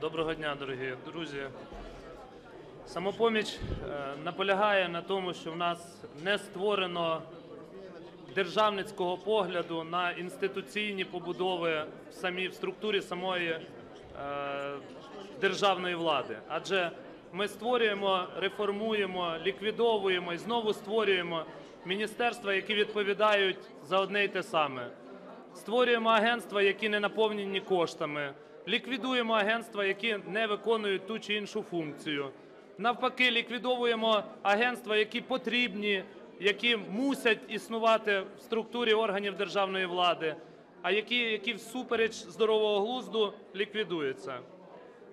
Доброго дня, дорогі друзі. Самопоміч е, наполягає на тому, що в нас не створено державницького погляду на інституційні побудови в самій в структурі самої е, державної влади. Адже ми створюємо, реформуємо, ліквідовуємо і знову створюємо міністерства, які відповідають за одне й те саме. Створюємо агентства, які не наповнені коштами, ліквідуємо агентства, які не виконують ту чи іншу функцію. Навпаки, ліквідовуємо агентства, які потрібні, які мусять існувати в структурі органів державної влади, а які, які всупереч здорового глузду ліквідуються.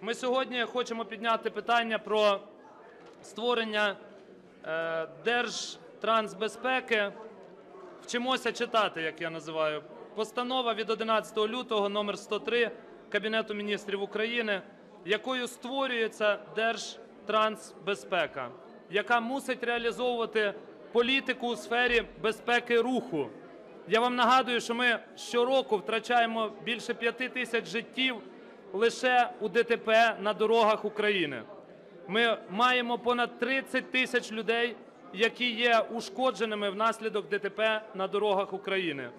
Ми сьогодні хочемо підняти питання про створення е, Держтрансбезпеки. Вчимося читати, як я називаю. Постанова від 11 лютого номер 103 Кабінету міністрів України, якою створюється Держтрансбезпека, яка мусить реалізовувати політику у сфері безпеки руху. Я вам нагадую, що ми щороку втрачаємо більше п'яти тисяч життів лише у ДТП на дорогах України. Ми маємо понад 30 тисяч людей, які є ушкодженими внаслідок ДТП на дорогах України.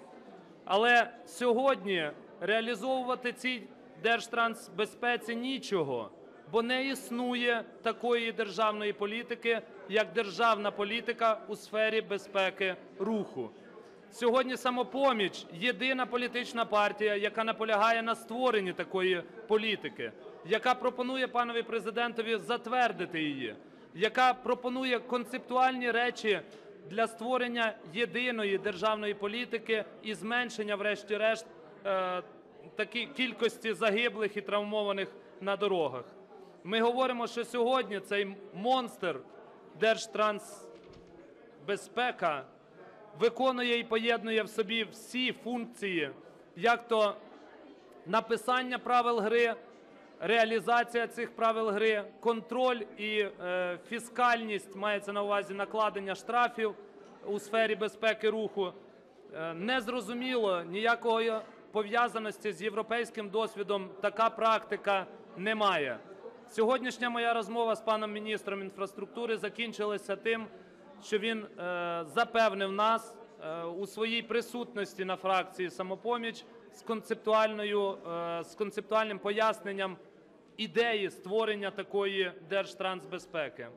Але сьогодні реалізовувати цій держтрансбезпеці нічого, бо не існує такої державної політики, як державна політика у сфері безпеки руху. Сьогодні самопоміч єдина політична партія, яка наполягає на створенні такої політики, яка пропонує панові президентові затвердити її, яка пропонує концептуальні речі для створення єдиної державної політики і зменшення, врешті-решт, е, такі кількості загиблих і травмованих на дорогах. Ми говоримо, що сьогодні цей монстр Держтрансбезпека виконує і поєднує в собі всі функції, як то написання правил гри, реалізація цих правил гри, контроль і е, фіскальність мається на увазі накладення штрафів у сфері безпеки руху. Е, Незрозуміло ніякої пов'язаності з європейським досвідом така практика немає. Сьогоднішня моя розмова з паном міністром інфраструктури закінчилася тим, що він е, запевнив нас е, у своїй присутності на фракції «Самопоміч» з концептуальною, е, з концептуальним поясненням ідеї створення такої держтрансбезпеки.